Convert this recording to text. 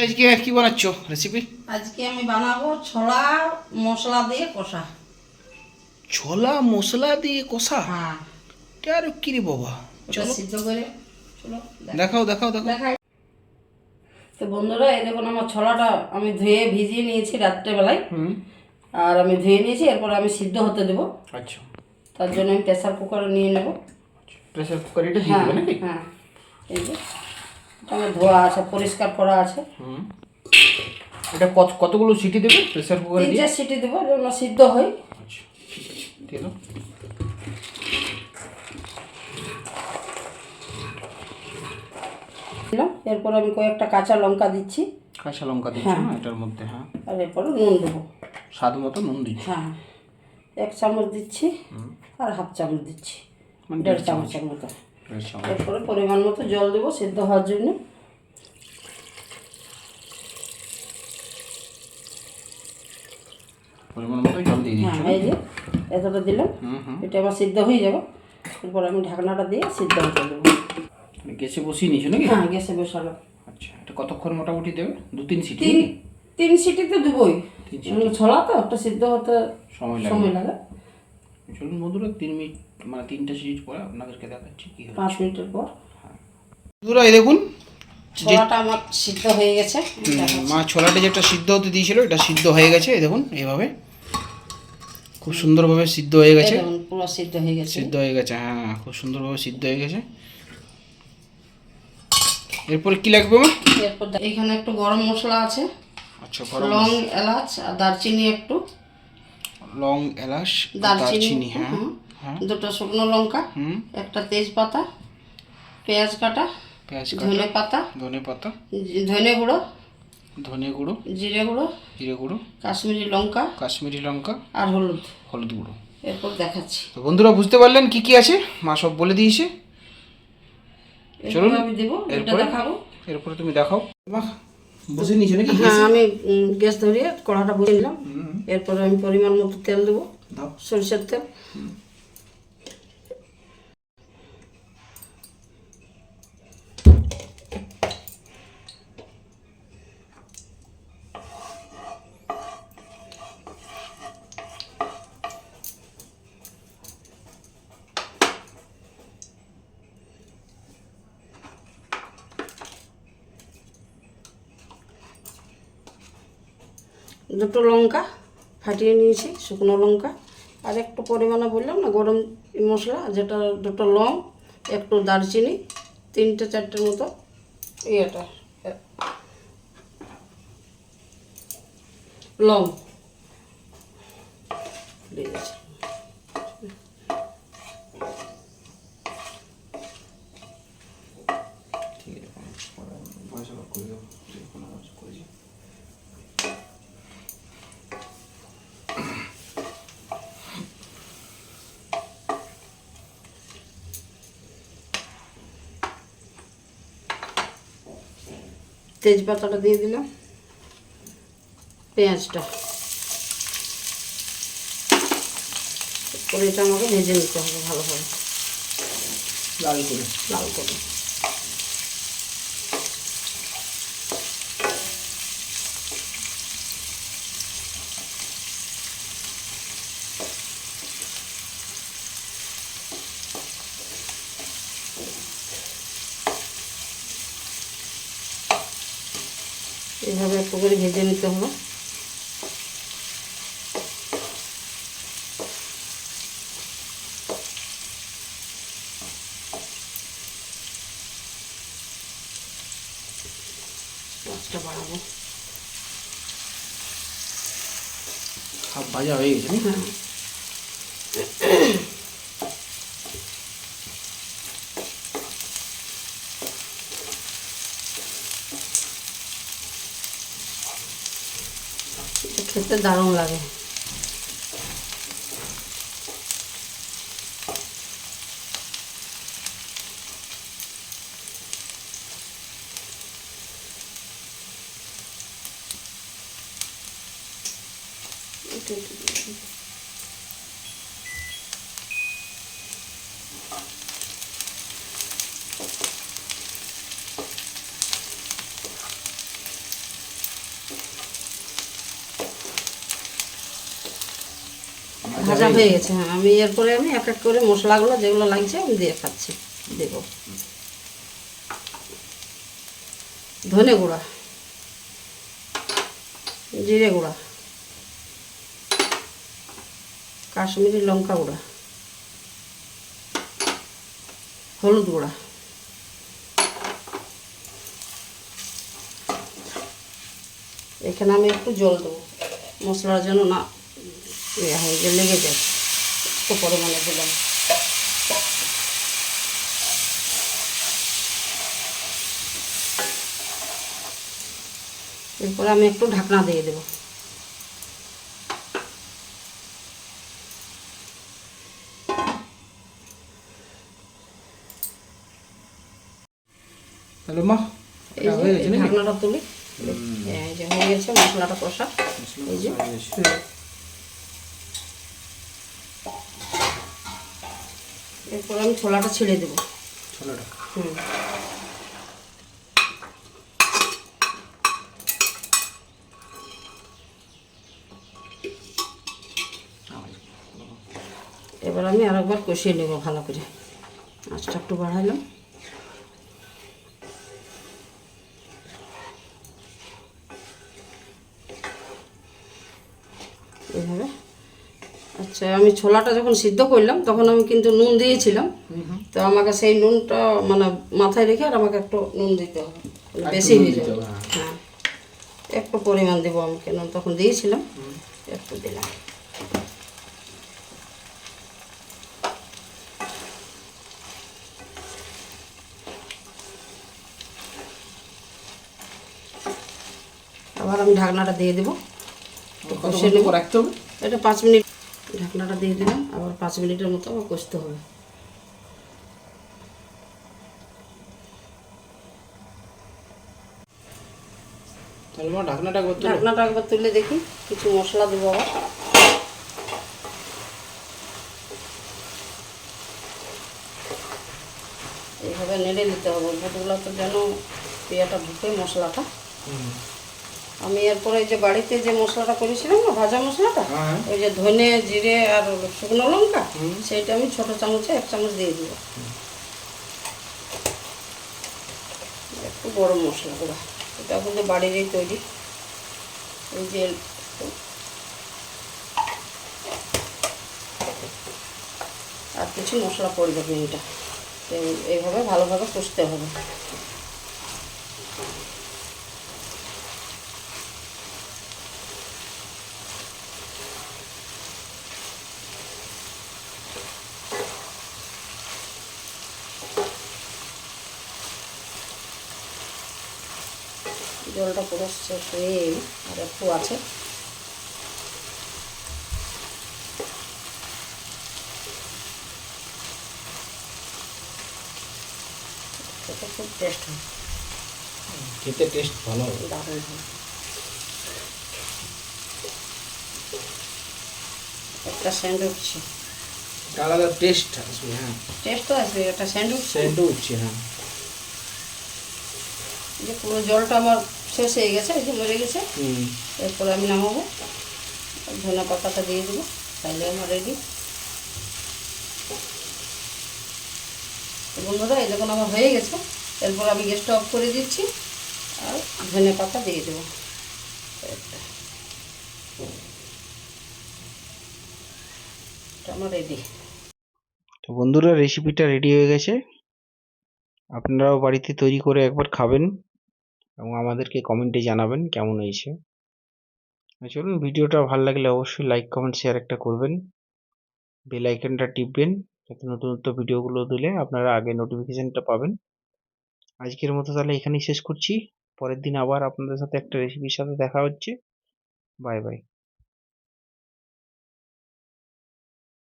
তাহলে আজকে কি বানাচ্ছ? রেসিপি আজকে আমি বানাবো ছোলা মশলা দিয়ে কষা। ছোলা মশলা দিয়ে কষা? হ্যাঁ। এটা আর কি রে বাবা? চলো। সিদ্ধ করে চলো দেখাও দেখাও দেখাও। তো বন্ধুরা এই দেখুন আমার ছোলাটা আমি ধুয়ে ভিজিয়ে নিয়েছি রাত্রেবেলায়। হুম। আর আমি ধুয়ে নিয়েছি এরপর আমি সিদ্ধ হতে দেবো। আচ্ছা। তার জন্য আমি প্রেসার কুকারে নিয়ে নেব। প্রেসার কুকার এটা হ্যাঁ হ্যাঁ। এই যে। ধোয়া আছে পরিষ্কার করা আছে। হুম। এটা কত কতগুলো সিটি দেবে প্রেসার কুকারে তিন দিয়ে? চার সিটি দেবো যেন সিদ্ধ হয় আচ্ছা আছে। দিয়ে দিলাম এরপর আমি কয়েকটা কাঁচা লঙ্কা দিচ্ছি। কাঁচা লঙ্কা দিচ্ছ না এটার মধ্যে হ্যাঁ। আর এরপরে নুন দেবো। স্বাদ মতো নুন দিচ্ছ। হ্যাঁ। এক চামচ দিচ্ছি আর হাফ চামচ দিচ্ছি। মানে দেড় চামচের মতো। এরপরে পরিমাণ মতো জল দেবো সিদ্ধ হওয়ার জন্য। পরিমাণ মতো জল দিয়ে দিচ্ছ। হ্যাঁ এই যে এতটা দিলাম। এটা আবার সিদ্ধ হয়ে যাবে। এরপর আমি ঢাকনাটা দিয়ে সিদ্ধ হতে দেবো। মানে গ্যাসে বসিয়ে নিয়েছো নাকি? হ্যাঁ গ্যাসে বসালাম। আচ্ছা এটা কতক্ষণ মোটামুটি দেবে? দু তিন সিটি তিন সিটি তো দেবোই ছোলা তো একটা সিদ্ধ হতে সময় লাগে। সময় লাগে। চলুন বন্ধুরা তিন মিনিট মানে তিনটা সিরিজ পরে আপনাদেরকে দেখাচ্ছি কি হবে পাঁচ মিনিটের পর। বন্ধুরা এই দেখুন ছোলাটা আমার সিদ্ধ হয়ে গেছে। মা ছোলাটা যেটা সিদ্ধ হতে দিয়েছিল এটা সিদ্ধ হয়ে গেছে এই দেখুন এইভাবে। খুব সুন্দরভাবে সিদ্ধ হয়ে গেছে। পুরো সিদ্ধ হয়ে গেছে। সিদ্ধ হয়ে গেছে হ্যাঁ খুব সুন্দরভাবে সিদ্ধ হয়ে গেছে। এরপরে কি লাগবে মা? এরপর এখানে একটু গরম মশলা আছে আচ্ছা গরম লং এলাচ আর দারচিনি একটু। লং এলাচ দারচিনি হ্যাঁ। হ্যাঁ। দুটো শুকনো লঙ্কা একটা তেজপাতা পেঁয়াজ কাটা পেঁয়াজ ধনে পাতা ধনে পাতা ধনে গুঁড়ো ধনে গুঁড়ো জিরে গুঁড়ো জিরে গুঁড়ো কাশ্মীরি লঙ্কা কাশ্মীরি লঙ্কা আর হলুদ। হলুদ গুঁড়ো। এরপর দেখাচ্ছি। তো বন্ধুরা বুঝতে পারলেন কি কি আছে? মা সব বলে দিয়েছে। চলুন, আমি দেবো এটা এরপরে? দেখাবো। এরপরে তুমি দেখাও। মা বসে নিয়েছো নাকি হ্যাঁ আমি গ্যাস ধরিয়ে কড়াটা বসে নিলাম এরপরে আমি পরিমাণ মতো তেল দেবো। সরষের তেল। দুটো লঙ্কা ফাটিয়ে নিয়েছি, শুকনো লঙ্কা আর একটু পরিমাণে বললাম না, গরম মশলা, যেটা দুটো লং, একটু দারচিনি, তিনটে চারটের মতো ইয়েটা, লং দিয়েছি। ঠিক আছে পয়সা করে দাও কোনো করে দিও তেজপাতাটা দিয়ে দিলাম। পেঁয়াজটা। করে এটা আমাকে ভেজে নিতে হবে ভালোভাবে। লাল করে। লাল করে। এভাবে একটু করে ভেজে নিতে হবে। বাড়াবো। ভাজা হয়ে গেছে? হ্যাঁ। খেতে দারুণ লাগে এটা একটু ভাজা হয়ে গেছে হ্যাঁ। আমি এরপরে আমি এক এক করে মশলাগুলো যেগুলো লাগছে আমি দিয়ে খাচ্ছি দেব। ধনে গুঁড়া জিরে গুঁড়া কাশ্মীরি লঙ্কা গুঁড়া হলুদ গুঁড়া। এখানে আমি একটু জল দেবো মশলার জন্য না ইয়ে হয়ে যে লেগে যায়। একটু পরিমাণে দিলাম এরপরে আমি একটু ঢাকনা দিয়ে দেবো। তাহলে মা? ঢাকনাটা তুলি। এই যে হয়ে গেছে মশলাটা কষা। এই যে। এরপর আমি ছোলাটা ছেড়ে দেবো। ছোলাটা? হুম। এবার আমি আরেকবার কষিয়ে নেব ভালো করে। আঁচটা একটু বাড়াইলাম এইভাবে আচ্ছা আমি ছোলাটা যখন সিদ্ধ করলাম তখন আমি কিন্তু নুন দিয়েছিলাম। তো আমাকে সেই নুনটা মানে মাথায় রেখে আর আমাকে একটু নুন দিতে হবে। মানে বেশি হয়ে যাবে হ্যাঁ। একটু পরিমাণ দেবো আমি কেন তখন দিয়েছিলাম। একটু দিলাম। আবার আমি ঢাকনাটা দিয়ে দেবো। রাখতে হবে? এটা পাঁচ মিনিট ঢাকনাটা দিয়ে দিলাম আবার পাঁচ মিনিটের মতো আবার কষতে হবে ঢাকনাটা একবার তুলো। ঢাকনাটা একবার তুলে দেখি কিছু মশলা দেবো আবার এইভাবে নেড়ে নিতে হবে বুটগুলো তো যেন পেঁয়াটা ঢুকে মশলাটা হুম। আমি এরপরে এই যে বাড়িতে যে মশলাটা করেছিলাম না ভাজা মশলাটা হ্যাঁ। ওই যে ধনে জিরে আর শুকনো লঙ্কা সেইটা আমি ছোট চামচে এক চামচ দিয়ে দিব। একটু গরম মশলা গুঁড়া এটা কিন্তু বাড়িরই তৈরি। এই যে আর কিছু মশলা পড়বে এটা। এইভাবে ভালোভাবে কষতে হবে। জলটা পুরো শেষ হয়ে আর একটু আছে। এটা খুব টেস্ট হয়। খেতে টেস্ট ভালো হবে দারুণ হয়। একটা স্যান্ড উঠছে একটা আলাদা টেস্ট আসবে হ্যাঁ। টেস্ট তো আসবে একটা স্যান্ড উঠছে সেন্টও উঠছে হ্যাঁ যে পুরো জলটা আমার শেষ হয়ে গেছে এই যে মরে গেছে। এরপরে আমি নামাবো। ধনে পাতাটা দিয়ে দেবো তাহলে আমার রেডি বন্ধুরা এই যখন আমার হয়ে গেছে এরপর আমি গ্যাসটা অফ করে দিচ্ছি আর ধনে পাতা দিয়ে দেবো। আমার রেডি তো বন্ধুরা রেসিপিটা রেডি হয়ে গেছে। আপনারাও বাড়িতে তৈরি করে একবার খাবেন। এবং আমাদেরকে কমেন্টে জানাবেন কেমন হয়েছে। চলুন ভিডিওটা ভালো লাগলে অবশ্যই লাইক কমেন্ট শেয়ার একটা করবেন। বেল আইকনটা টিপবেন যাতে নতুন নতুন ভিডিওগুলো দিলে আপনারা আগে নোটিফিকেশানটা পাবেন। আজকের মতো তাহলে এখানেই শেষ করছি। পরের দিন আবার আপনাদের সাথে একটা রেসিপির সাথে দেখা হচ্ছে। Bye bye